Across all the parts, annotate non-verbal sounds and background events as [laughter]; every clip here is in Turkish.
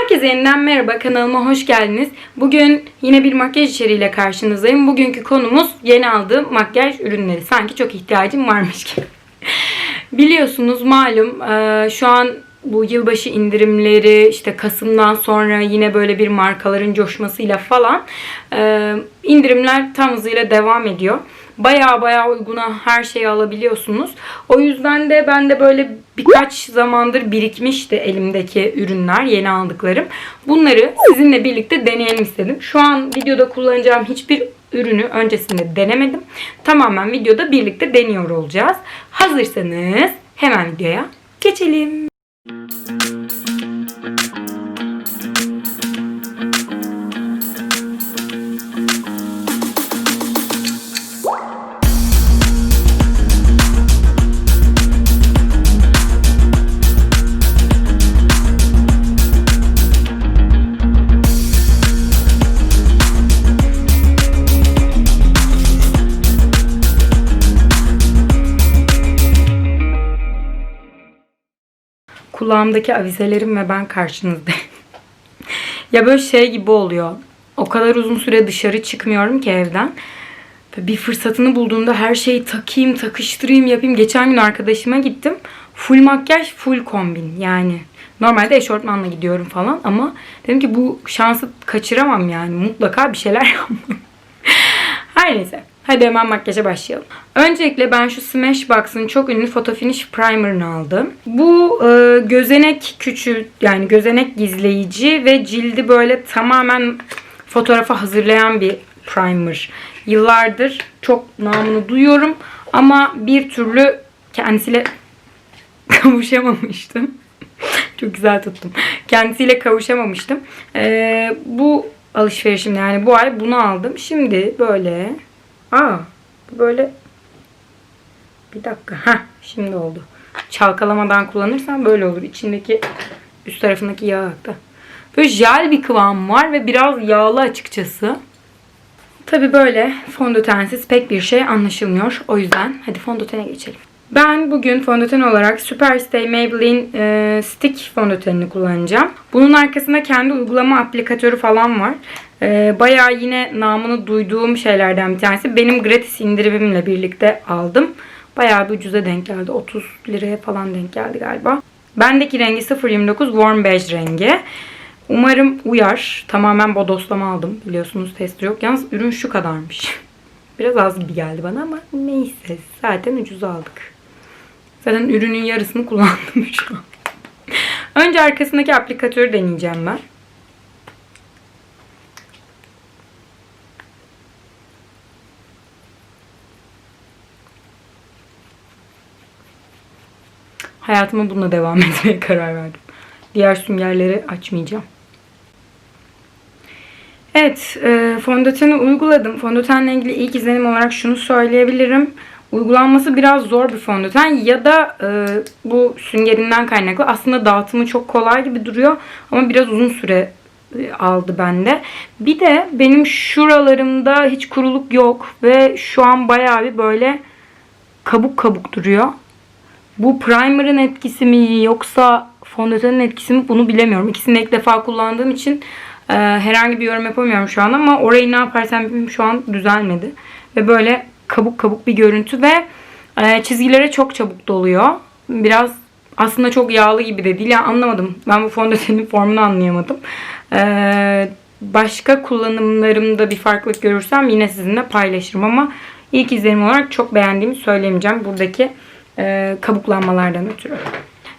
Herkese yeniden merhaba kanalıma hoş geldiniz. Bugün yine bir makyaj içeriğiyle karşınızdayım. Bugünkü konumuz yeni aldığım makyaj ürünleri. Sanki çok ihtiyacım varmış gibi. [laughs] Biliyorsunuz malum e, şu an bu yılbaşı indirimleri işte Kasım'dan sonra yine böyle bir markaların coşmasıyla falan e, indirimler tam hızıyla devam ediyor. Baya baya uyguna her şeyi alabiliyorsunuz. O yüzden de ben de böyle birkaç zamandır birikmişti elimdeki ürünler, yeni aldıklarım. Bunları sizinle birlikte deneyelim istedim. Şu an videoda kullanacağım hiçbir ürünü öncesinde denemedim. Tamamen videoda birlikte deniyor olacağız. Hazırsanız hemen videoya geçelim. Kulağımdaki avizelerim ve ben karşınızdayım. [laughs] ya böyle şey gibi oluyor. O kadar uzun süre dışarı çıkmıyorum ki evden. Bir fırsatını bulduğumda her şeyi takayım, takıştırayım, yapayım. Geçen gün arkadaşıma gittim. Full makyaj, full kombin. Yani normalde eşortmanla gidiyorum falan ama dedim ki bu şansı kaçıramam yani. Mutlaka bir şeyler [laughs] yapmam. Her neyse. Hadi hemen makyaja başlayalım. Öncelikle ben şu Smashbox'ın çok ünlü Photo Finish Primer'ını aldım. Bu e, gözenek küçü yani gözenek gizleyici ve cildi böyle tamamen fotoğrafa hazırlayan bir primer. Yıllardır çok namını duyuyorum ama bir türlü kendisiyle [laughs] kavuşamamıştım. [laughs] çok güzel tuttum. Kendisiyle kavuşamamıştım. E, bu alışverişim yani bu ay bunu aldım. Şimdi böyle Aa, bu böyle bir dakika. Ha, şimdi oldu. Çalkalamadan kullanırsan böyle olur. İçindeki üst tarafındaki yağ da. Böyle jel bir kıvam var ve biraz yağlı açıkçası. Tabi böyle fondötensiz pek bir şey anlaşılmıyor. O yüzden hadi fondötene geçelim. Ben bugün fondöten olarak Superstay Maybelline e, Stick fondötenini kullanacağım. Bunun arkasında kendi uygulama aplikatörü falan var. E, bayağı yine namını duyduğum şeylerden bir tanesi. Benim gratis indirimimle birlikte aldım. Bayağı bir ucuza denk geldi. 30 liraya falan denk geldi galiba. Bendeki rengi 029 Warm Beige rengi. Umarım uyar. Tamamen bodoslama aldım. Biliyorsunuz testi yok. Yalnız ürün şu kadarmış. [laughs] Biraz az gibi geldi bana ama neyse. Zaten ucuz aldık. Zaten ürünün yarısını kullandım şu an. [laughs] Önce arkasındaki aplikatörü deneyeceğim ben. Hayatıma bununla devam [laughs] etmeye karar verdim. Diğer süngerleri açmayacağım. Evet, e, fondöteni uyguladım. Fondötenle ilgili ilk izlenim olarak şunu söyleyebilirim. Uygulanması biraz zor bir fondöten ya da e, bu süngerinden kaynaklı. Aslında dağıtımı çok kolay gibi duruyor ama biraz uzun süre e, aldı bende. Bir de benim şuralarımda hiç kuruluk yok ve şu an bayağı bir böyle kabuk kabuk duruyor. Bu primer'ın etkisi mi yoksa fondötenin etkisi mi bunu bilemiyorum. İkisini ilk defa kullandığım için e, herhangi bir yorum yapamıyorum şu an ama orayı ne yaparsam yapayım şu an düzelmedi. Ve böyle kabuk kabuk bir görüntü ve e, çizgilere çok çabuk doluyor. Biraz aslında çok yağlı gibi de değil. Yani anlamadım. Ben bu fondötenin formunu anlayamadım. E, başka kullanımlarımda bir farklılık görürsem yine sizinle paylaşırım ama ilk izlenim olarak çok beğendiğimi söyleyemeyeceğim. Buradaki e, kabuklanmalardan ötürü.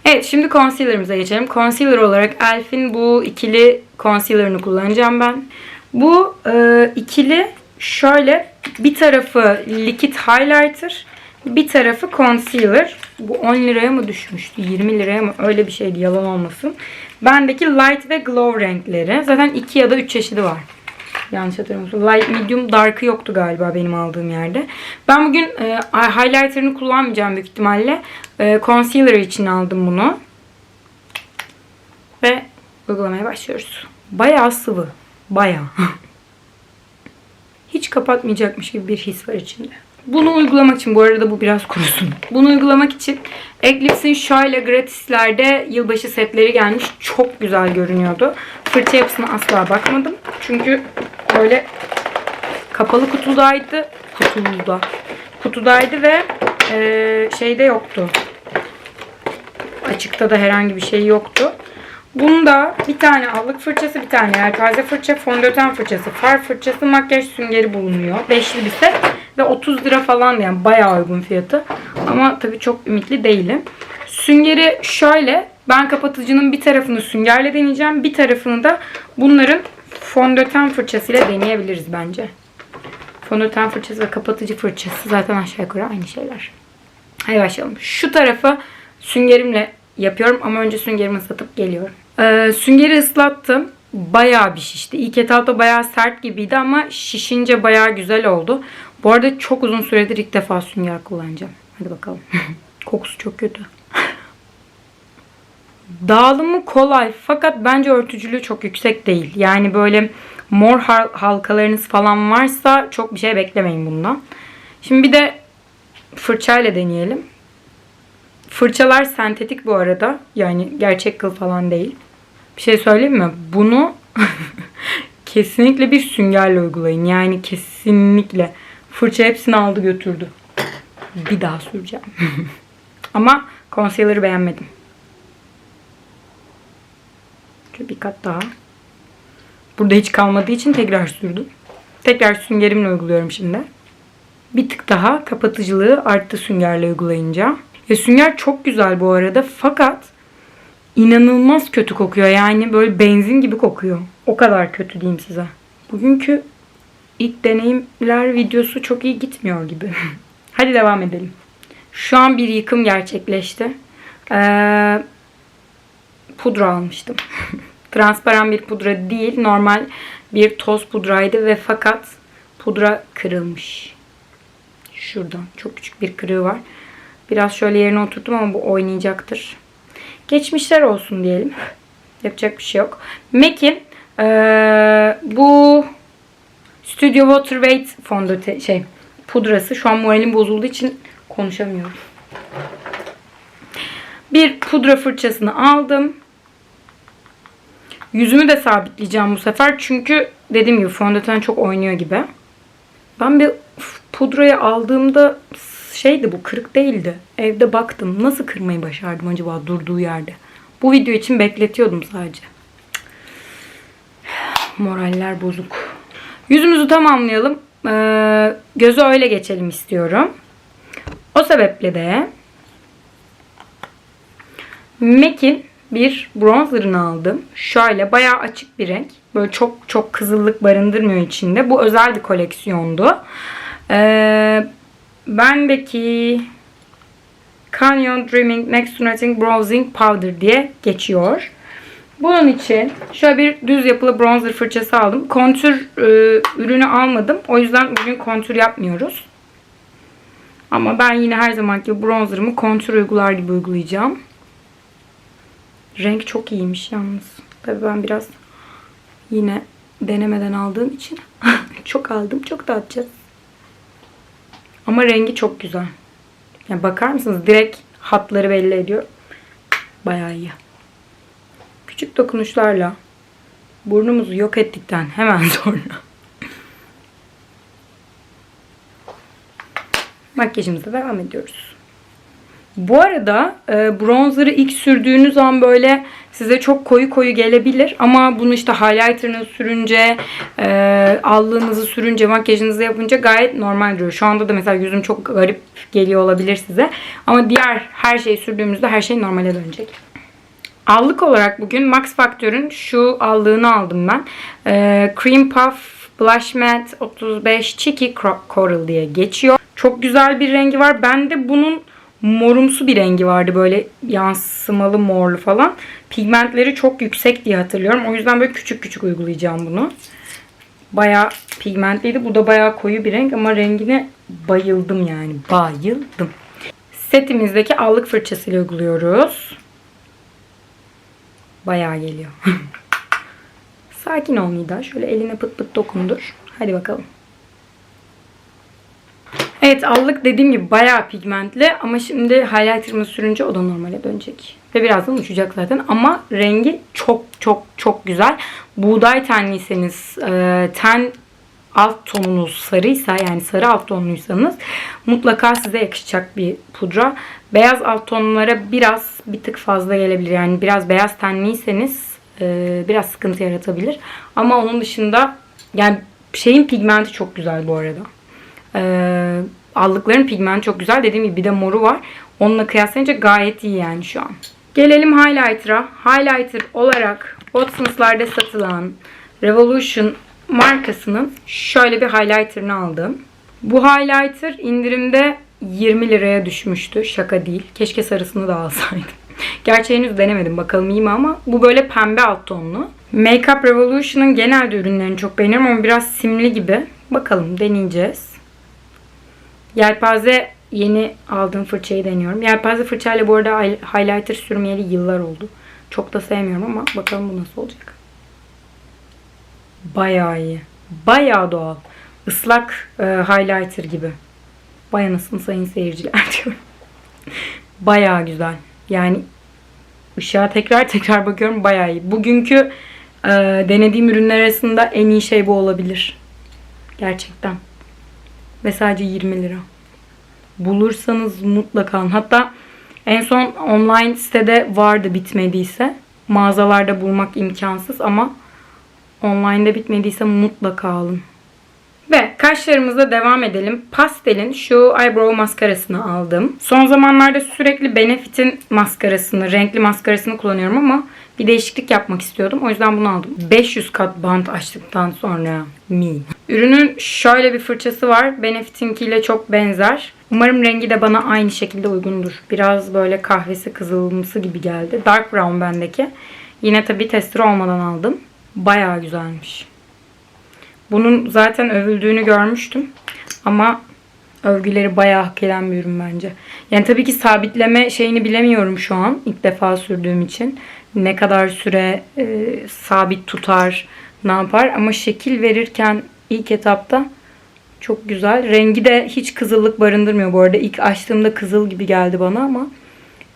Evet şimdi concealer'ımıza geçelim. Concealer olarak Elf'in bu ikili concealer'ını kullanacağım ben. Bu e, ikili şöyle bir tarafı liquid highlighter, bir tarafı concealer. Bu 10 liraya mı düşmüştü? 20 liraya mı? Öyle bir şeydi yalan olmasın. Bendeki light ve glow renkleri. Zaten 2 ya da 3 çeşidi var. Yanlış hatırlamıyorsam. Light, medium, dark'ı yoktu galiba benim aldığım yerde. Ben bugün e, highlighter'ını kullanmayacağım büyük ihtimalle. E, concealer için aldım bunu. Ve uygulamaya başlıyoruz. Bayağı sıvı. Bayağı. [laughs] Hiç kapatmayacakmış gibi bir his var içinde. Bunu uygulamak için, bu arada bu biraz kurusun. Bunu uygulamak için Eclipse'in şöyle gratislerde yılbaşı setleri gelmiş. Çok güzel görünüyordu. Fırça yapısına asla bakmadım. Çünkü böyle kapalı kutudaydı. Kutuluda. Kutudaydı ve eee, şeyde yoktu. Açıkta da herhangi bir şey yoktu. Bunda bir tane allık fırçası, bir tane yelpaze fırça, fondöten fırçası, far fırçası, makyaj süngeri bulunuyor. Beşli bir set ve 30 lira falan yani bayağı uygun fiyatı. Ama tabii çok ümitli değilim. Süngeri şöyle, ben kapatıcının bir tarafını süngerle deneyeceğim. Bir tarafını da bunların fondöten fırçasıyla deneyebiliriz bence. Fondöten fırçası ve kapatıcı fırçası zaten aşağı yukarı aynı şeyler. Hadi başlayalım. Şu tarafı süngerimle yapıyorum ama önce süngerimi ıslatıp geliyorum. Ee, süngeri ıslattım. Bayağı bir şişti. İlk etapta bayağı sert gibiydi ama şişince bayağı güzel oldu. Bu arada çok uzun süredir ilk defa sünger kullanacağım. Hadi bakalım. [laughs] Kokusu çok kötü. Dağılımı kolay fakat bence örtücülüğü çok yüksek değil. Yani böyle mor hal- halkalarınız falan varsa çok bir şey beklemeyin bundan. Şimdi bir de fırçayla deneyelim. Fırçalar sentetik bu arada. Yani gerçek kıl falan değil. Bir şey söyleyeyim mi? Bunu [laughs] kesinlikle bir süngerle uygulayın. Yani kesinlikle. Fırça hepsini aldı götürdü. Bir daha süreceğim. [laughs] Ama concealer'ı beğenmedim. Şöyle bir kat daha. Burada hiç kalmadığı için tekrar sürdüm. Tekrar süngerimle uyguluyorum şimdi. Bir tık daha kapatıcılığı arttı süngerle uygulayınca. Ya sünger çok güzel bu arada fakat inanılmaz kötü kokuyor. Yani böyle benzin gibi kokuyor. O kadar kötü diyeyim size. Bugünkü ilk deneyimler videosu çok iyi gitmiyor gibi. [laughs] Hadi devam edelim. Şu an bir yıkım gerçekleşti. Ee, pudra almıştım. [laughs] Transparan bir pudra değil. Normal bir toz pudraydı ve fakat pudra kırılmış. Şuradan çok küçük bir kırığı var. Biraz şöyle yerine oturttum ama bu oynayacaktır. Geçmişler olsun diyelim. [laughs] Yapacak bir şey yok. MAC'in eee, bu Studio Water Weight fondöte şey pudrası. Şu an moralim bozulduğu için konuşamıyorum. Bir pudra fırçasını aldım. Yüzümü de sabitleyeceğim bu sefer. Çünkü dediğim gibi fondöten çok oynuyor gibi. Ben bir pudrayı aldığımda şeydi bu kırık değildi. Evde baktım. Nasıl kırmayı başardım acaba durduğu yerde? Bu video için bekletiyordum sadece. Moraller bozuk. Yüzümüzü tamamlayalım. Ee, gözü öyle geçelim istiyorum. O sebeple de MAC'in bir bronzerını aldım. Şöyle bayağı açık bir renk. Böyle çok çok kızıllık barındırmıyor içinde. Bu özel bir koleksiyondu. Ee, bendeki Canyon Dreaming Next to Nothing Bronzing Powder diye geçiyor. Bunun için şöyle bir düz yapılı bronzer fırçası aldım. Kontür e, ürünü almadım. O yüzden bugün kontür yapmıyoruz. Ama ben yine her zamanki bronzerımı kontür uygular gibi uygulayacağım. Renk çok iyiymiş yalnız. Tabii ben biraz yine denemeden aldığım için [laughs] çok aldım. Çok da atacağız. Ama rengi çok güzel. Yani bakar mısınız? Direkt hatları belli ediyor. Bayağı iyi. Küçük dokunuşlarla burnumuzu yok ettikten hemen [laughs] sonra makyajımıza devam ediyoruz. Bu arada e, bronzer'ı ilk sürdüğünüz an böyle size çok koyu koyu gelebilir. Ama bunu işte highlighter'ını sürünce, e, allığınızı sürünce, makyajınızı yapınca gayet normal duruyor. Şu anda da mesela yüzüm çok garip geliyor olabilir size. Ama diğer her şeyi sürdüğümüzde her şey normale dönecek. Allık olarak bugün Max Factor'ın şu allığını aldım ben. E, Cream Puff Blush Matte 35 Cheeky Coral diye geçiyor. Çok güzel bir rengi var. Ben de bunun morumsu bir rengi vardı böyle yansımalı morlu falan. Pigmentleri çok yüksek diye hatırlıyorum. O yüzden böyle küçük küçük uygulayacağım bunu. Baya pigmentliydi. Bu da baya koyu bir renk ama rengine bayıldım yani. Bayıldım. Setimizdeki allık fırçasıyla uyguluyoruz. Bayağı geliyor. [laughs] Sakin ol Nida. Şöyle eline pıt pıt dokundur. Hadi bakalım. Evet allık dediğim gibi bayağı pigmentli ama şimdi highlighter'ımı sürünce o da normale dönecek. Ve birazdan uçacak zaten ama rengi çok çok çok güzel. Buğday tenliyseniz e, ten alt tonunuz sarıysa yani sarı alt tonluysanız mutlaka size yakışacak bir pudra. Beyaz alt tonlara biraz bir tık fazla gelebilir. Yani biraz beyaz tenliyseniz e, biraz sıkıntı yaratabilir. Ama onun dışında yani şeyin pigmenti çok güzel bu arada. Ee, aldıkların pigmenti çok güzel. Dediğim gibi bir de moru var. Onunla kıyaslayınca gayet iyi yani şu an. Gelelim highlighter'a. Highlighter olarak Watsons'larda satılan Revolution markasının şöyle bir highlighter'ını aldım. Bu highlighter indirimde 20 liraya düşmüştü. Şaka değil. Keşke sarısını da alsaydım. [laughs] Gerçi henüz denemedim. Bakalım iyi mi ama bu böyle pembe alt tonlu. Makeup Revolution'ın genelde ürünlerini çok beğeniyorum ama biraz simli gibi. Bakalım deneyeceğiz. Yelpaze yeni aldığım fırçayı deniyorum. Yelpaze fırçayla bu arada highlighter sürmeyeli yıllar oldu. Çok da sevmiyorum ama bakalım bu nasıl olacak. Bayağı iyi. Bayağı doğal. Islak e, highlighter gibi. Bayanısın sayın seyirciler [laughs] diyorum. Bayağı güzel. Yani ışığa tekrar tekrar bakıyorum bayağı iyi. Bugünkü e, denediğim ürünler arasında en iyi şey bu olabilir. Gerçekten. Ve sadece 20 lira. Bulursanız mutlaka alın. Hatta en son online sitede vardı bitmediyse. Mağazalarda bulmak imkansız ama online'da bitmediyse mutlaka alın. Ve kaşlarımızla devam edelim. Pastel'in şu eyebrow maskarasını aldım. Son zamanlarda sürekli Benefit'in maskarasını, renkli maskarasını kullanıyorum ama bir değişiklik yapmak istiyordum. O yüzden bunu aldım. 500 kat bant açtıktan sonra mi. Ürünün şöyle bir fırçası var. Benefit'inkiyle çok benzer. Umarım rengi de bana aynı şekilde uygundur. Biraz böyle kahvesi kızılımsı gibi geldi. Dark brown bendeki. Yine tabii tester olmadan aldım. Bayağı güzelmiş. Bunun zaten övüldüğünü görmüştüm. Ama övgüleri bayağı hak eden bir ürün bence. Yani tabii ki sabitleme şeyini bilemiyorum şu an. ilk defa sürdüğüm için. Ne kadar süre e, sabit tutar, ne yapar. Ama şekil verirken ilk etapta çok güzel. Rengi de hiç kızıllık barındırmıyor bu arada. İlk açtığımda kızıl gibi geldi bana ama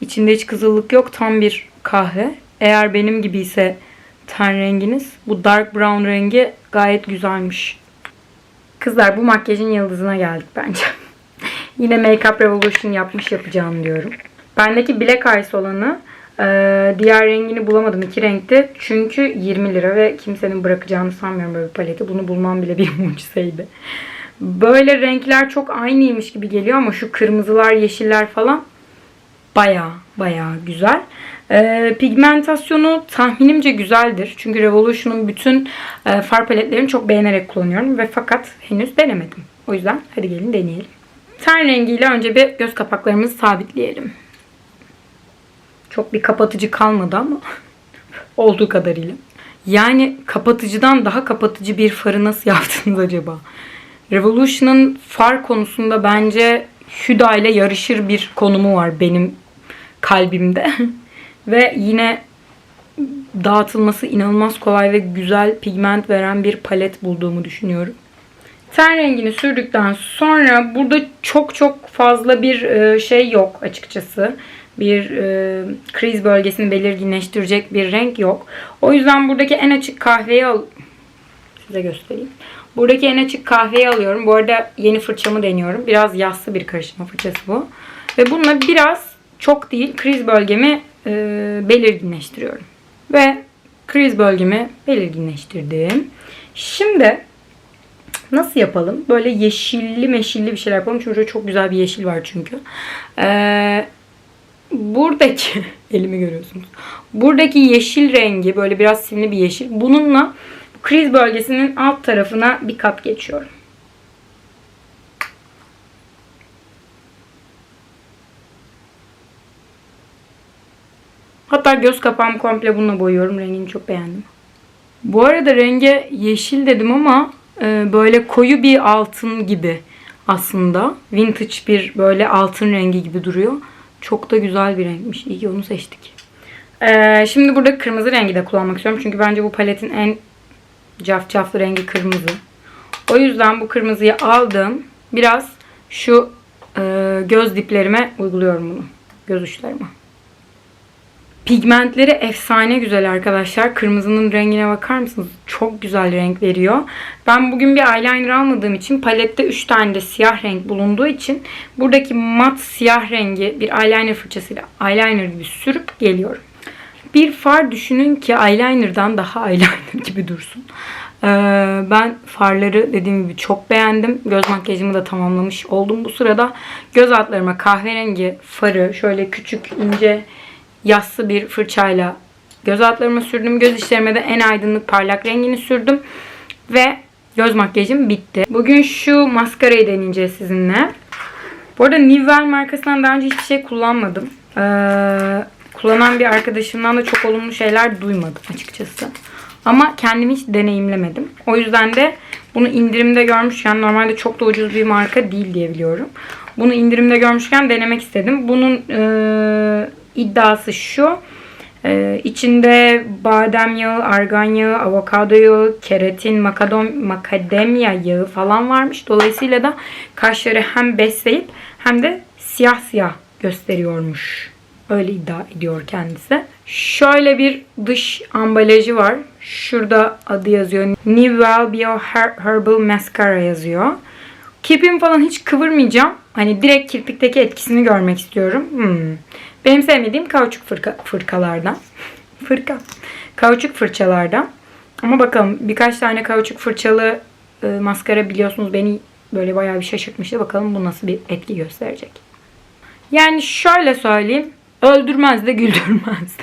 içinde hiç kızıllık yok. Tam bir kahve. Eğer benim gibi ise ten renginiz. Bu dark brown rengi gayet güzelmiş. Kızlar bu makyajın yıldızına geldik bence. [laughs] Yine Makeup Revolution yapmış yapacağım diyorum. Bendeki Black Eyes olanı e, diğer rengini bulamadım. iki renkti. Çünkü 20 lira ve kimsenin bırakacağını sanmıyorum böyle paleti. Bunu bulmam bile bir [laughs] mucizeydi. Böyle renkler çok aynıymış gibi geliyor ama şu kırmızılar, yeşiller falan baya baya güzel. E, pigmentasyonu tahminimce güzeldir. Çünkü Revolution'un bütün e, far paletlerini çok beğenerek kullanıyorum. Ve fakat henüz denemedim. O yüzden hadi gelin deneyelim. Ten rengiyle önce bir göz kapaklarımızı sabitleyelim. Çok bir kapatıcı kalmadı ama [laughs] olduğu kadarıyla. Yani kapatıcıdan daha kapatıcı bir farı nasıl [laughs] yaptınız acaba? Revolution'ın far konusunda bence Huda ile yarışır bir konumu var benim kalbimde. [laughs] Ve yine dağıtılması inanılmaz kolay ve güzel pigment veren bir palet bulduğumu düşünüyorum. Ten rengini sürdükten sonra burada çok çok fazla bir e, şey yok açıkçası. Bir e, kriz bölgesini belirginleştirecek bir renk yok. O yüzden buradaki en açık kahveyi al size göstereyim. Buradaki en açık kahveyi alıyorum. Bu arada yeni fırçamı deniyorum. Biraz yassı bir karıştırma fırçası bu. Ve bununla biraz çok değil kriz bölgemi e, belirginleştiriyorum. Ve kriz bölgemi belirginleştirdim. Şimdi nasıl yapalım? Böyle yeşilli meşilli bir şeyler yapalım. Çünkü çok güzel bir yeşil var çünkü. Ee, buradaki [laughs] elimi görüyorsunuz. Buradaki yeşil rengi böyle biraz simli bir yeşil. Bununla kriz bölgesinin alt tarafına bir kat geçiyorum. Hatta göz kapağımı komple bununla boyuyorum. Rengini çok beğendim. Bu arada renge yeşil dedim ama e, böyle koyu bir altın gibi aslında. Vintage bir böyle altın rengi gibi duruyor. Çok da güzel bir renkmiş. İyi ki onu seçtik. Ee, şimdi burada kırmızı rengi de kullanmak istiyorum. Çünkü bence bu paletin en cafcaflı rengi kırmızı. O yüzden bu kırmızıyı aldım. Biraz şu e, göz diplerime uyguluyorum bunu. Göz uçlarıma. Pigmentleri efsane güzel arkadaşlar. Kırmızının rengine bakar mısınız? Çok güzel renk veriyor. Ben bugün bir eyeliner almadığım için palette 3 tane de siyah renk bulunduğu için buradaki mat siyah rengi bir eyeliner fırçasıyla eyeliner gibi sürüp geliyorum. Bir far düşünün ki eyeliner'dan daha eyeliner [laughs] gibi dursun. Ee, ben farları dediğim gibi çok beğendim. Göz makyajımı da tamamlamış oldum. Bu sırada göz altlarıma kahverengi farı şöyle küçük ince yassı bir fırçayla göz altlarıma sürdüm. Göz içlerime de en aydınlık parlak rengini sürdüm. Ve göz makyajım bitti. Bugün şu maskarayı deneyeceğiz sizinle. Bu arada Nivelle markasından daha önce hiçbir şey kullanmadım. Ee, kullanan bir arkadaşımdan da çok olumlu şeyler duymadım açıkçası. Ama kendim hiç deneyimlemedim. O yüzden de bunu indirimde görmüşken normalde çok da ucuz bir marka değil diye biliyorum. Bunu indirimde görmüşken denemek istedim. Bunun e, iddiası şu. E, içinde badem yağı, argan yağı, avokado yağı, keratin, makadom, makademya yağı falan varmış. Dolayısıyla da kaşları hem besleyip hem de siyah siyah gösteriyormuş. Öyle iddia ediyor kendisi. Şöyle bir dış ambalajı var. Şurada adı yazıyor. Nivelle Bio Her- Herbal Mascara yazıyor. Kirpiğimi falan hiç kıvırmayacağım. Hani direkt kirpikteki etkisini görmek istiyorum. Hmm. Benim sevmediğim kauçuk fırka, fırkalardan. Fırka. Kauçuk fırçalardan. Ama bakalım birkaç tane kauçuk fırçalı e, maskara biliyorsunuz beni böyle bayağı bir şaşırtmıştı. Bakalım bu nasıl bir etki gösterecek. Yani şöyle söyleyeyim. Öldürmez de güldürmez de.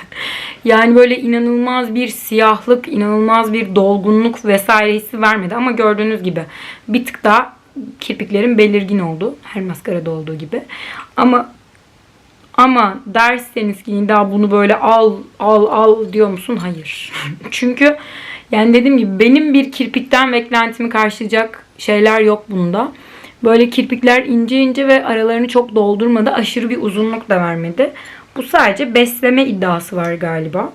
Yani böyle inanılmaz bir siyahlık, inanılmaz bir dolgunluk vesaire hissi vermedi. Ama gördüğünüz gibi bir tık daha kirpiklerim belirgin oldu. Her maskarada olduğu gibi. Ama ama derseniz ki daha bunu böyle al al al diyor musun? Hayır. [laughs] Çünkü yani dediğim gibi benim bir kirpikten beklentimi karşılayacak şeyler yok bunda. Böyle kirpikler ince ince ve aralarını çok doldurmadı. Aşırı bir uzunluk da vermedi. Bu sadece besleme iddiası var galiba.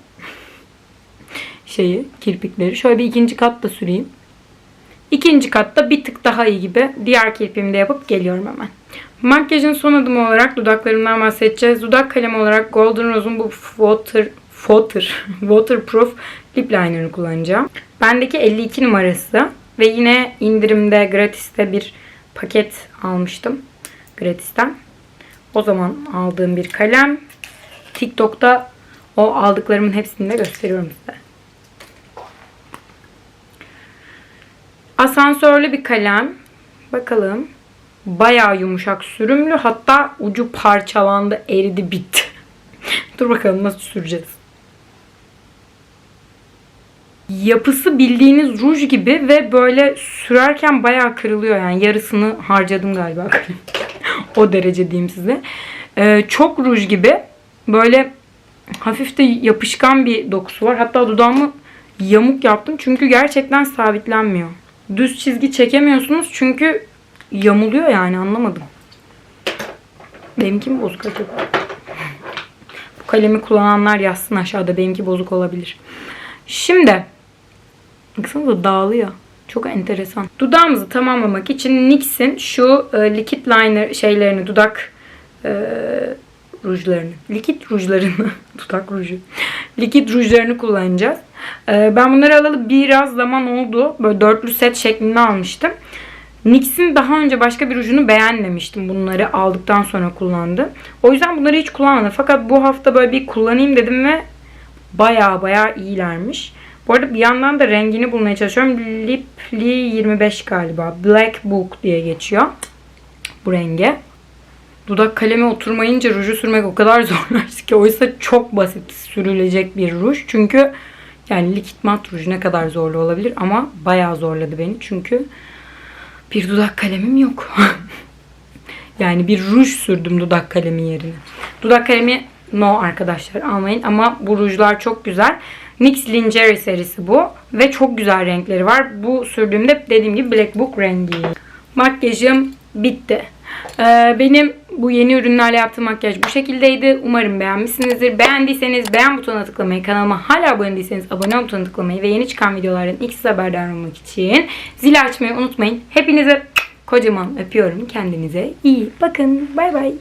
[laughs] Şeyi, kirpikleri. Şöyle bir ikinci kat da süreyim. İkinci katta bir tık daha iyi gibi. Diğer kirpiğimi de yapıp geliyorum hemen. Makyajın son adımı olarak dudaklarımdan bahsedeceğiz. Dudak kalemi olarak Golden Rose'un bu water, water, [laughs] waterproof lip liner'ını kullanacağım. Bendeki 52 numarası ve yine indirimde gratiste bir paket almıştım. Gratisten. O zaman aldığım bir kalem. TikTok'ta o aldıklarımın hepsini de gösteriyorum size. Asansörlü bir kalem. Bakalım. Bayağı yumuşak sürümlü. Hatta ucu parçalandı, eridi, bitti. [laughs] Dur bakalım nasıl süreceğiz. Yapısı bildiğiniz ruj gibi ve böyle sürerken bayağı kırılıyor yani. Yarısını harcadım galiba. [laughs] o derece diyeyim size. Ee, çok ruj gibi. Böyle hafif de yapışkan bir dokusu var. Hatta dudağımı yamuk yaptım. Çünkü gerçekten sabitlenmiyor. Düz çizgi çekemiyorsunuz çünkü yamuluyor yani anlamadım. Benimki mi bozuk acaba? Bu kalemi kullananlar yazsın aşağıda. Benimki bozuk olabilir. Şimdi baksanıza dağılıyor. Çok enteresan. Dudağımızı tamamlamak için NYX'in şu e, liquid liner şeylerini, dudak e, rujlarını, likit rujlarını, [laughs] dudak ruju, likit rujlarını kullanacağız. E, ben bunları alalı biraz zaman oldu. Böyle dörtlü set şeklinde almıştım. NYX'in daha önce başka bir rujunu beğenmemiştim. Bunları aldıktan sonra kullandım. O yüzden bunları hiç kullanmadım. Fakat bu hafta böyle bir kullanayım dedim ve baya baya iyilermiş. Bu arada bir yandan da rengini bulmaya çalışıyorum. Lipli 25 galiba. Black Book diye geçiyor. Bu renge. Dudak kalemi oturmayınca ruju sürmek o kadar [laughs] zorlaştı ki. Oysa çok basit sürülecek bir ruj. Çünkü yani likit mat ruj ne kadar zorlu olabilir ama bayağı zorladı beni. Çünkü bir dudak kalemim yok. [laughs] yani bir ruj sürdüm dudak kalemi yerine. Dudak kalemi no arkadaşlar almayın ama bu rujlar çok güzel. NYX Lingerie serisi bu ve çok güzel renkleri var. Bu sürdüğümde dediğim gibi Black Book rengi. Makyajım bitti. Ee, benim bu yeni ürünlerle yaptığım makyaj bu şekildeydi. Umarım beğenmişsinizdir. Beğendiyseniz beğen butonuna tıklamayı, kanalıma hala abone değilseniz abone ol butonuna tıklamayı ve yeni çıkan videolardan ilk size haberdar olmak için zil açmayı unutmayın. Hepinize Kocaman öpüyorum kendinize. İyi bakın. Bay bay.